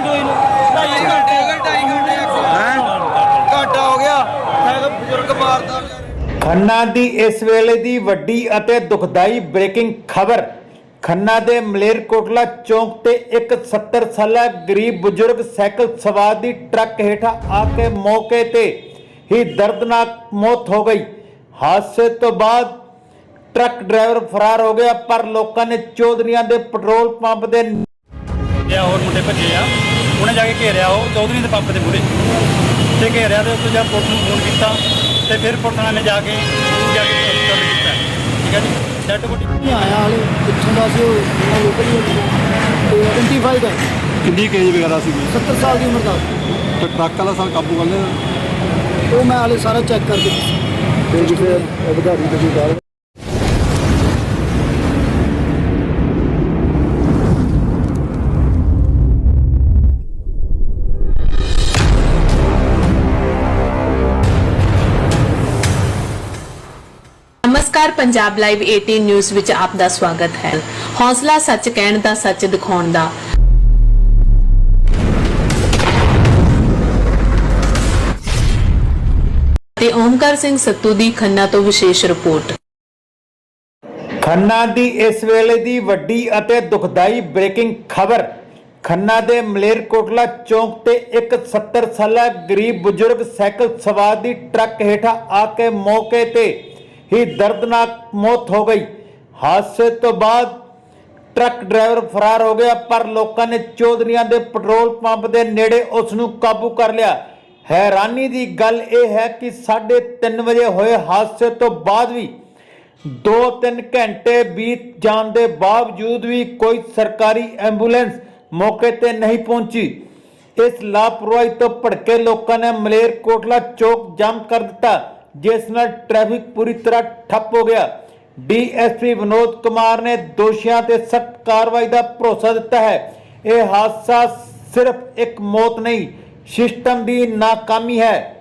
Accident ਹੋਈ ਨੂੰ। ਢਾਈ ਘੰਟੇ ਹੋ ਗਏ ਢਾਈ ਘੰਟੇ ਐਕਸੀਡੈਂਟ ਘਾਟਾ ਹੋ ਗਿਆ। ਮੈਂ ਤਾਂ ਬਜ਼ੁਰਗ ਮਾਰਦਾ ਖੰਨਾ ਦੀ ਇਸ ਵੇਲੇ ਦੀ ਵੱਡੀ ਅਤੇ ਦੁਖਦਾਈ ਬ੍ਰੇਕਿੰਗ ਖਬਰ। ਖੰਨਾ ਦੇ ਮਲੇਰਕੋਟਲਾ ਚੌਂਕ ਤੇ ਇੱਕ 70 ਸਾਲਾ ਗਰੀਬ ਬਜ਼ੁਰਗ ਸਾਈਕਲ ਸਵਾਰ ਦੀ ਟਰੱਕ ਹੇਠਾਂ ਆ ਕੇ ਮੌਕੇ ਤੇ ਹੀ ਦਰਦਨਾਕ ਮੌਤ ਹੋ ਗਈ। ਹਾਦਸੇ ਤੋਂ ਬਾਅਦ ਟਰੱਕ ਡਰਾਈਵਰ ਫਰਾਰ ਹੋ ਗਿਆ ਪਰ ਲੋਕਾਂ ਨੇ ਚੌਧਰੀਆਂ ਦੇ ਪੈਟਰੋਲ ਪੰਪ ਦੇ ਜਾਂ ਹੋਰ ਮੁੰਡੇ ਭੱਜੇ ਆ। ਉਹਨੇ ਜਾ ਕੇ ਘੇਰਿਆ ਉਹ ਚੌਧਰੀ ਦੇ ਪੰਪ ਦੇ ਮੂਹਰੇ। ਤੇ ਘੇਰਿਆ ਤੇ ਉੱਥੇ ਜਾ ਪੁਲਿਸ ਨੂੰ ਫੋਨ ਕੀਤਾ ਤੇ ਫਿਰ ਪੁਲਿਸ ਵਾਲਿਆਂ ਨੇ ਜਾ ਕੇ ਜਾ ਕੇ ਹਸਪਤਾਲ ਕੀਤਾ ਠੀਕ ਹੈ ਜੀ? ਡੈਡ ਬੋਡੀ ਨਹੀਂ ਆਇਆ ਹਾਲੇ ਪਿੱਛੋਂ ਦਾ ਸੀ ਉਹ ਲੋਕਲ ਹੀ ਤੇ ਆਇਡੈਂਟੀਫਾਈਡ ਹੈ ਕਿੰਨੀ ਕੇਜ ਵਗੈਰਾ ਸੀ 70 ਸਾਲ ਦੀ ਉਮਰ ਦਾ। ਤੇ ਟਰੱਕ ਵਾਲਾ ਸਰ ਕਾਬੂ ਕਰ ਲਿਆ? ਉਹ ਮੈਂ ਹਾਲੇ ਸਾਰਾ ਚੈੱਕ ਕਰਕੇ ਤੇ ਜਿਵੇਂ ਅਧਿਕਾਰੀ ਦੇ ਨਮਸਕਾਰ ਪੰਜਾਬ ਲਾਈਵ 18 ਨਿਊਜ਼ ਵਿੱਚ ਆਪ ਦਾ ਸਵਾਗਤ ਹੈ। ਹੌਸਲਾ ਸੱਚ ਕਹਿਣ ਦਾ ਸੱਚ ਦਿਖਾਉਣ ਦਾ। ਤੇ ਓਮਕਾਰ ਸਿੰਘ ਸੱਤੂ ਦੀ ਖੰਨਾ ਤੋਂ ਵਿਸ਼ੇਸ਼ ਰਿਪੋਰਟ। ਖੰਨਾ ਦੀ ਇਸ ਵੇਲੇ ਦੀ ਵੱਡੀ ਅਤੇ ਦੁਖਦਾਈ ਬ੍ਰੇਕਿੰਗ ਖਬਰ। ਖੰਨਾ ਦੇ ਮਲੇਰਕੋਟਲਾ ਚੌਂਕ ਤੇ ਇੱਕ 70 ਸਾਲਾ ਗਰੀਬ ਬਜ਼ੁਰਗ ਸਾਈਕਲ ਸਵਾਰ ਦੀ ਟਰੱਕ ਹੇਠਾਂ ਆ ਕੇ ਮੌਕੇ ਤੇ ਹੀ ਦਰਦਨਾਕ ਮੌਤ ਹੋ ਗਈ। ਹਾਦਸੇ ਤੋਂ ਬਾਅਦ ਟਰੱਕ ਡਰਾਈਵਰ ਫਰਾਰ ਹੋ ਗਿਆ, ਪਰ ਲੋਕਾਂ ਨੇ ਚੌਧਰੀਆਂ ਦੇ ਪੈਟਰੋਲ ਪੰਪ ਦੇ ਨੇੜੇ ਉਸ ਨੂੰ ਕਾਬੂ ਕਰ ਲਿਆ। ਹੈਰਾਨੀ ਦੀ ਗੱਲ ਇਹ ਹੈ ਕਿ 3:30 ਵਜੇ ਹੋਏ ਹਾਦਸੇ ਤੋਂ ਬਾਅਦ ਵੀ 2-3 ਘੰਟੇ ਬੀਤ ਜਾਣ ਦੇ ਬਾਵਜੂਦ ਵੀ ਕੋਈ ਸਰਕਾਰੀ ਐਂਬੂਲੈਂਸ ਮੌਕੇ ਤੇ ਨਹੀਂ ਪਹੁੰਚੀ। ਇਸ ਲਾਪਰਵਾਹੀ ਤੋਂ ਭੜਕੇ ਲੋਕਾਂ ਨੇ ਮਲੇਰਕੋਟਲਾ ਚੌਕ ਜਾਮ ਕਰ ਦਿੱਤਾ। ਜਿਸ ਨਾਲ ਟ੍ਰੈਫਿਕ ਪੂਰੀ ਤਰ੍ਹਾਂ ਠੱਪ ਹੋ ਗਿਆ। ਡੀਐਸਪੀ ਵਿਨੋਦ ਕੁਮਾਰ ਨੇ ਦੋਸ਼ੀਆਂ ਤੇ ਸਖਤ ਕਾਰਵਾਈ ਦਾ ਭਰੋਸਾ ਦਿੱਤਾ ਹੈ। ਇਹ ਹਾਦਸਾ ਸਿਰਫ ਇੱਕ ਮੌਤ ਨਹੀਂ, ਸਿਸਟਮ ਦੀ ਨਾਕਾਮੀ ਹੈ।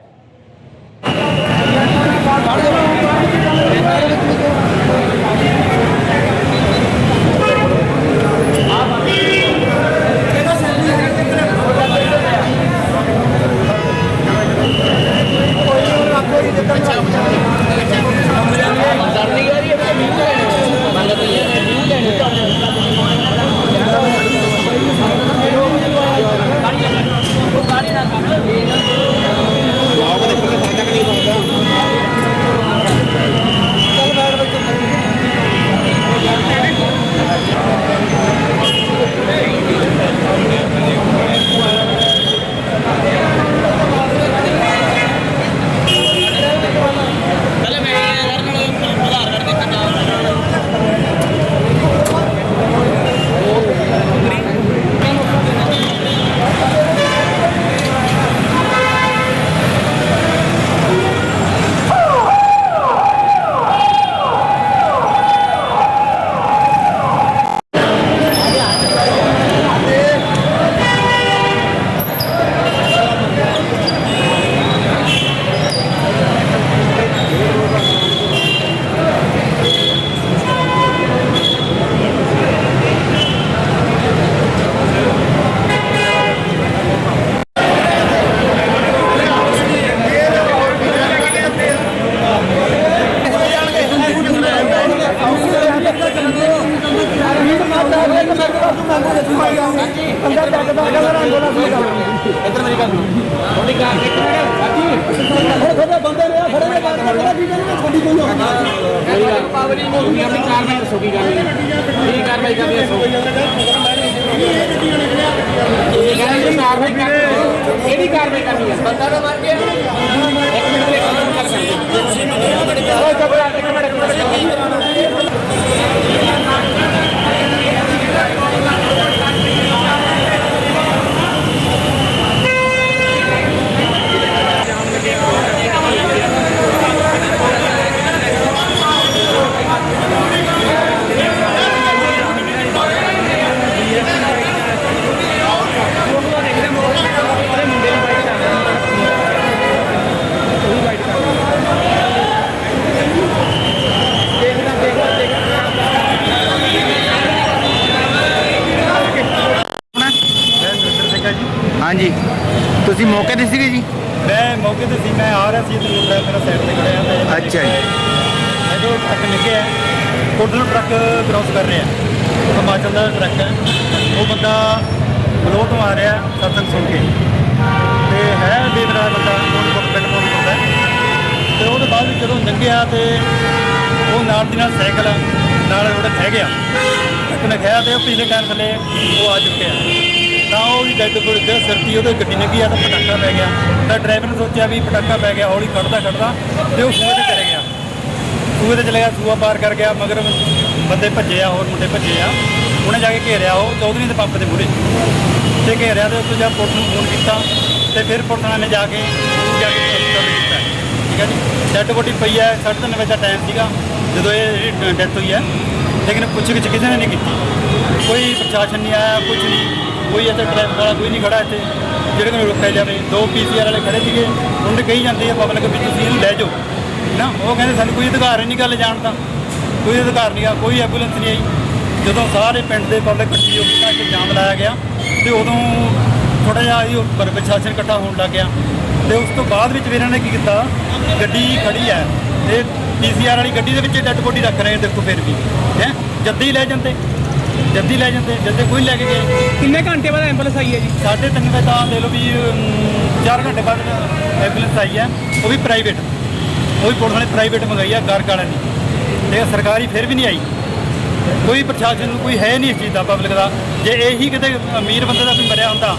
अंदर बैठदा ਹੈਗਾ ਮੇਰਾ ਅੰਦੋਲਨ ਸੀ ਇੱਧਰ ਮੇਰੀ ਗੱਲ ਤੁਹਾਡੀ ਕਾਰ ਇੱਕ ਮਿੰਟ ਸਾਥੀ ਥੋੜੇ ਬੰਦੇ ਨੇ ਖੜੇ ਨੇ ਬਾਤ ਕਰਦਾ ਕੀ ਕਹਿੰਦੇ ਗੱਡੀ ਕੋਈ ਹੋਣਾ ਪਾਵਰੀ ਨੂੰ ਆਪਣੀ ਕਾਰ ਵਿੱਚ ਦੱਸੋ ਕੀ ਗੱਲ ਹੈ ਇਹ ਕਾਰਵਾਈ ਕਰਨੀ ਹੈ ਸੋ ਇਹ ਗੱਲ ਕਾਰਵਾਈ ਕਰਨੀ ਇਹਦੀ ਕਾਰਵਾਈ ਕਰਨੀ ਹੈ ਬੰਦਾ ਤਾਂ ਮਰ ਗਿਆ ਇੱਕ ਮਿੰਟ ਲਈ ਕਰ ਸਕਦੇ ਹੋ ਇੱਕ ਮਿੰਟ ਇੱਕ ਮਿੰਟ ਹਾਂਜੀ। ਤੁਸੀਂ ਮੌਕੇ ਤੇ ਸੀਗੇ ਜੀ? ਮੈਂ ਮੌਕੇ ਤੇ ਸੀ ਮੈਂ ਆ ਰਿਹਾ ਸੀ ਤੇ ਮੁੰਡਾ ਮੇਰਾ ਸਾਈਡ ਤੇ ਖੜਿਆ ਤੇ ਅੱਛਾ ਜੀ। ਇਹਦੋਂ ਟਰੱਕ ਲੱਗਿਆ ਕੋਡਲ ਟਰੱਕ ਕ੍ਰਾਸ ਕਰ ਰਿਹਾ। ਹਿਮਾਚਲ ਦਾ ਟਰੱਕ ਹੈ। ਉਹ ਬੰਦਾ ਬਲੋ ਤੋਂ ਆ ਰਿਹਾ ਸਤਸੰਗ ਸੁਣ ਕੇ। ਤੇ ਹੈ ਦੇਵ ਦਾ ਬੰਦਾ ਕੋਲ ਪਿੰਡ ਤੋਂ ਹੁੰਦਾ ਤੇ ਉਹਦੇ ਬਾਅਦ ਜਦੋਂ ਲੰਘਿਆ ਤੇ ਉਹ ਨਾਲ ਦੀ ਨਾਲ ਸਾਈਕਲ ਨਾਲ ਉਹਦਾ ਖਹਿ ਗਿਆ। ਟਰੱਕ ਨੇ ਖਹਿਆ ਤੇ ਉਹ ਪਿਛਲੇ ਟਾਇਰ ਥੱਲੇ ਉਹ ਆ ਚੁੱਕਿਆ। ਤਾਂ ਉਹ ਵੀ ਡੈਡ ਕੋਲ ਦੇ ਸਿਰ ਤੇ ਉਹਦੇ ਗੱਡੀ ਲੱਗੀ ਆ ਤਾਂ ਪਟਾਕਾ ਪੈ ਗਿਆ। ਤਾਂ ਡਰਾਈਵਰ ਨੇ ਸੋਚਿਆ ਵੀ ਪਟਾਕਾ ਪੈ ਗਿਆ, ਹੌਲੀ ਕੱਢਦਾ ਕੱਢਦਾ ਤੇ ਉਹ ਖੂਹ ਤੇ ਚਲੇ ਗਿਆ। ਖੂਹ ਤੇ ਚਲੇ ਗਿਆ, ਸੂਆ ਪਾਰ ਕਰ ਗਿਆ, ਮਗਰ ਬੰਦੇ ਭੱਜੇ ਆ, ਹੋਰ ਮੁੰਡੇ ਭੱਜੇ ਆ। ਉਹਨੇ ਜਾ ਕੇ ਘੇਰਿਆ ਉਹ ਚੌਧਰੀ ਦੇ ਪੰਪ ਦੇ ਮੂਹਰੇ। ਤੇ ਘੇਰਿਆ ਤੇ ਉੱਥੇ ਜਾ ਪੁਲਿਸ ਨੂੰ ਫੋਨ ਕੀਤਾ ਤੇ ਫਿਰ ਪੁਲਿਸ ਵਾਲਿਆਂ ਨੇ ਜਾ ਕੇ ਉਹਨੂੰ ਜਾ ਕੇ ਹਸਪਤਾਲ ਕੀਤਾ। ਠੀਕ ਹੈ ਜੀ? ਡੈਡ ਬੋਡੀ ਪਈ ਹੈ ਸਾਢੇ ਤਿੰਨ ਵਜੇ ਦਾ ਟਾਈਮ ਸੀਗਾ, ਜਦੋਂ ਇਹ ਡੈਥ ਹੋਈ ਹੈ ਲੇਕਿਨ ਪੁੱਛ ਗਿੱਛ ਕਿਸੇ ਨੇ ਨਹੀਂ ਕੀਤੀ। ਕੋਈ ਪ੍ਰਸ਼ਾਸਨ ਨਹੀਂ ਆਇਆ ਕੁਝ ਨਹੀਂ। ਕੋਈ ਇੱਥੇ ਟ੍ਰੈਫਿਕ ਵਾਲਾ ਕੋਈ ਨਹੀਂ ਖੜਾ ਇੱਥੇ। ਜਿਹੜੇ ਨੂੰ ਰੋਕਿਆ ਜਾਵੇ, ਦੋ ਪੀਸੀਆਰ ਵਾਲੇ ਖੜੇ ਸੀਗੇ ਉਹਨੇ ਕਹੀ ਜਾਂਦੇ ਆ ਪਬਲਿਕ ਵੀ ਤੁਸੀਂ ਇਹਨੂੰ ਲੈ ਜਾਓ। ਨਾ, ਉਹ ਕਹਿੰਦੇ ਸਾਨੂੰ ਕੋਈ ਅਧਿਕਾਰ ਹੀ ਨਹੀਂ ਗੱਲ ਜਾਣ ਦਾ। ਕੋਈ ਅਧਿਕਾਰ ਨਹੀਂ ਆ ਕੋਈ ਐਂਬੂਲੈਂਸ ਨਹੀਂ ਆਈ। ਜਦੋਂ ਸਾਰੇ ਪਿੰਡ ਦੇ ਪਬਲਿਕ ਇਕੱਠੀ ਹੋ ਕੇ ਤਾਂ ਜਾਮ ਲਾਇਆ ਗਿਆ, ਤੇ ਉਦੋਂ ਥੋੜਾ ਜਿਹਾ ਇਹ ਉੱਪਰ ਪ੍ਰਸ਼ਾਸਨ ਇਕੱਠਾ ਹੋਣ ਲੱਗ ਗਿਆ। ਤੇ ਉਸ ਤੋਂ ਬਾਅਦ ਵਿੱਚ ਇਹਨਾਂ ਨੇ ਕੀ ਕੀਤਾ, ਗੱਡੀ ਖੜੀ ਹੈ, ਤੇ ਪੀਸੀਆਰ ਵਾਲੀ ਗੱਡੀ ਦੇ ਵਿੱਚ ਡੈੱਡ ਬੋਡੀ ਰੱਖ ਰਹੇ ਦੇਖੋ ਫਿਰ ਵੀ। ਹੈ? ਜੱਦੀ ਲੈ ਜਾਂਦੇ। ਜੱਦੀ ਲੈ ਜਾਂਦੇ ਜੱਦੇ ਕੋਈ ਲੈ ਕੇ ਗਏ। ਕਿੰਨੇ ਘੰਟੇ ਬਾਅਦ ਐਂਬੂਲੈਂਸ ਆਈ ਹੈ ਜੀ? ਸਾਢੇ ਤਿੰਨ ਵਜੇ ਤਾਂ ਦੇ ਲਓ ਵੀ 4 ਘੰਟੇ ਬਾਅਦ ਐਂਬੂਲੈਂਸ ਆਈ ਹੈ। ਉਹ ਵੀ ਪ੍ਰਾਈਵੇਟ ਉਹ ਵੀ ਪੁਲਿਸ ਨੇ ਪ੍ਰਾਈਵੇਟ ਮੰਗਾਈ ਆ ਗਰਕ ਵਾਲਿਆਂ ਨੇ ਤੇ ਸਰਕਾਰੀ ਫਿਰ ਵੀ ਨਹੀਂ ਆਈ। ਕੋਈ ਪ੍ਰਸ਼ਾਸਨ ਨੂੰ ਕੋਈ ਹੈ ਨਹੀਂ ਇਸ ਚੀਜ਼ ਦਾ ਪਬਲਿਕ ਦਾ। ਜੇ ਇਹੀ ਕਿਤੇ ਅਮੀਰ ਬੰਦੇ ਦਾ ਕੋਈ ਮਰਿਆ ਹੁੰਦਾ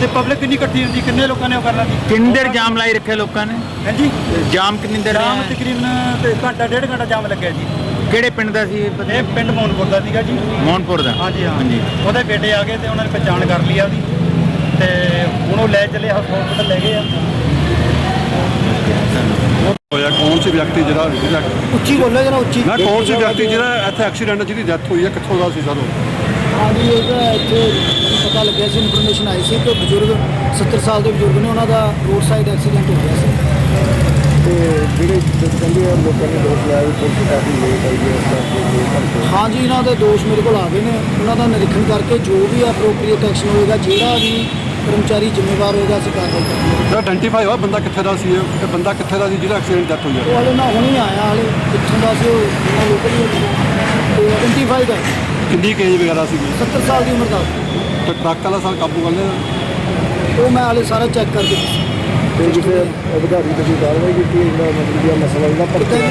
ਤੇ ਪਬਲਿਕ ਕਿੰਨੀ ਇਕੱਠੀ ਹੁੰਦੀ ਕਿੰਨੇ ਲੋਕਾਂ ਨੇ ਉਹ ਕਰਨਾ ਸੀ? ਕਿੰਨੀ ਦੇਰ ਜਾਮ ਲਾਈ ਰੱਖੇ ਲੋਕਾਂ ਨੇ? ਹਾਂਜੀ। ਜਾਮ ਕਿੰਨੀ ਦੇਰ ਜਾਮ ਰਿਹਾ? ਤਕਰੀਬਨ ਤੇ ਘੰਟਾ ਡੇਢ ਘੰਟਾ ਜਾਮ ਲੱਗਿਆ ਜੀ। ਕਿਹੜੇ ਪਿੰਡ ਦਾ ਸੀ ਇਹ ਪਤਾ? ਇਹ ਪਿੰਡ ਮੋਹਨਪੁਰ ਦਾ ਸੀਗਾ ਜੀ। ਮੋਹਨਪੁਰ ਦਾ? ਹਾਂਜੀ ਹਾਂ। ਹਾਂਜੀ। ਉਹਦੇ ਬੇਟੇ ਆ ਗਏ ਤੇ ਉਹਨਾਂ ਨੇ ਪਛਾਣ ਕਰ ਲਈ ਆ ਉਹਦੀ ਤੇ ਹੁਣ ਉਹ ਲੈ ਚੱਲੇ ਹਸਪਤਾਲ ਲੈ ਗਏ ਆ। ਹੋਇਆ ਕੌਣ ਸੀ ਵਿਅਕਤੀ ਜਿਹੜਾ ਜਿਹੜਾ ਉੱਚੀ ਬੋਲੋ ਜਰਾ ਉੱਚੀ। ਨਾ ਕੌਣ ਸੀ ਵਿਅਕਤੀ ਜਿਹੜਾ ਇੱਥੇ ਐਕਸੀਡੈਂਟ ਜਿਹਦੀ ਡੈਥ ਹੋਈ ਹੈ ਕਿੱਥੋਂ ਦਾ ਸੀ ਸਰ ਉਹ? ਹਾਂਜੀ ਇਹਦਾ ਇੱਥੇ ਪਤਾ ਲੱਗਿਆ ਸੀ ਇਨਫੋਰਮੇਸ਼ਨ ਆਈ ਸੀ ਕਿ ਬਜ਼ੁਰਗ 70 ਸਾਲ ਦੇ ਬਜ਼ੁਰਗ ਨੇ ਉਹਨਾਂ ਦਾ ਰੋਡ ਸਾਈਡ ਐਕਸੀਡੈਂਟ ਹੋ ਗਿਆ ਸੀ। ਤੇ ਕਹਿੰਦੇ ਆ ਲੋਕਾਂ ਨੇ ਦੋਸ਼ ਲਾਇਆ ਵੀ ਪੁਲਿਸ ਕਾਫੀ ਲੇਟ ਆਈ ਹੈ ਇਸ ਕਰਕੇ ਲੇਟ ਕਰਕੇ ਹਾਂਜੀ ਇਹਨਾਂ ਦੇ ਦੋਸ਼ ਮੇਰੇ ਕੋਲ ਆ ਗਏ ਨੇ। ਉਹਨਾਂ ਦਾ ਨਿਰੀਖਣ ਕਰਕੇ ਜੋ ਵੀ ਐਪਰੋਪਰੀਏਟ ਐਕਸ਼ਨ ਹੋਏਗਾ ਜਿਹੜਾ ਵੀ ਕਰਮਚਾਰੀ ਜ਼ਿੰਮੇਵਾਰ ਹੋਏਗਾ ਅਸੀਂ ਕਾਰਵਾਈ ਕਰਾਂਗੇ। ਜਿਹੜਾ ਆਇਡੈਂਟੀਫਾਈ ਹੋਇਆ ਬੰਦਾ ਕਿੱਥੇ ਦਾ ਸੀ ਇਹ? ਇਹ ਬੰਦਾ ਕਿੱਥੇ ਦਾ ਸੀ ਜਿਹੜਾ ਐਕਸੀਡੈਂਟ ਡੈਥ ਹੋਈ ਹੈ? ਉਹ ਹਾਲੇ ਨਾ ਹੁਣੀ ਆਇਆ ਹਾਲੇ ਕਿੱਥੋਂ ਦਾ ਸੀ ਉਹ? ਇਹਨਾਂ ਲੋਕਲ ਹੀ ਤੇ ਆਇਡੈਂਟੀਫਾਈਡ ਹੈ ਕਿੰਨੀ ਕੇਜ ਵਗੈਰਾ ਸੀ 70 ਸਾਲ ਦੀ ਉਮਰ ਦਾ। ਤੇ ਟਰੱਕ ਵਾਲਾ ਸਰ ਕਾਬੂ ਕਰ ਲਿਆ? ਉਹ ਮੈਂ ਹਾਲੇ ਸਾਰਾ ਚੈੱਕ ਕਰਕੇ ਦੱਸਾਂ। ਤੇ ਕਿਸੇ ਅਧਿਕਾਰੀ ਤੇ ਕੋਈ ਕਾਰਵਾਈ ਕੀਤੀ ਹੈ ਜਿਹੜਾ ਮਤਲਬ ਕਿ ਇਹ ਮਸਲਾ ਜਿਹੜਾ ਭੜਕਿਆ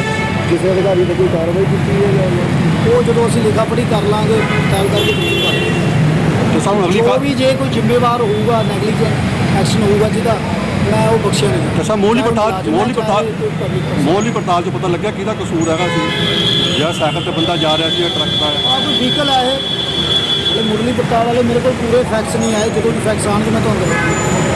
ਕਿਸੇ ਅਧਿਕਾਰੀ ਤੇ ਕੋਈ ਕਾਰਵਾਈ ਕੀਤੀ ਹੈ ਜਾਂ ਉਹ ਜਦੋਂ ਅਸੀਂ ਲਿਖਾ ਪੜ੍ਹੀ ਕਰ ਲਾਂਗੇ ਤਾਂ ਕਰਕੇ ਬਿਲਕੁਲ ਕਰ ਲਾਂਗੇ। ਤੇ ਸਾਨੂੰ ਅਗਲੀ ਜੋ ਵਾਰ ਵੀ ਜੇ ਕੋਈ ਜ਼ਿੰਮੇਵਾਰ ਹੋਊਗਾ ਨੈਗਲੀਜੈਂਟ ਐਕਸ਼ਨ ਹੋਊਗਾ ਜਿਹਦਾ ਮੈਂ ਉਹ ਬਖਸ਼ਿਆ ਨਹੀਂ। ਤੇ ਸਰ ਮੋਹਲੀ ਪੜਤਾਲ ਮੋਹਲੀ ਹੈ, ਪੜਤਾਲ। ਮੋਹਲੀ ਪੜਤਾਲ ਚ ਪਤਾ ਲੱਗਿਆ ਕਿਹਦਾ ਕਸੂਰ ਹੈਗਾ ਸੀ ਜਿਹੜਾ ਸਾਈਕਲ ਤੇ ਬੰਦਾ ਜਾ ਰਿਹਾ ਸੀ ਜਾਂ ਟਰੱਕ ਦਾ ਆਹ ਕੋਈ ਵਹੀਕਲ ਹੈ ਇਹ? ਮੁਰਲੀ ਪੜਤਾਲ ਵਾਲੇ ਮੇਰੇ ਕੋਲ ਪੂਰੇ ਫੈਕਟਸ ਨਹੀਂ ਆਏ ਜਦੋਂ ਵੀ ਫੈਕਟਸ ਆਉਣਗੇ ਮੈਂ ਤੁਹਾਨੂੰ ਦੱਸਾਂਗਾ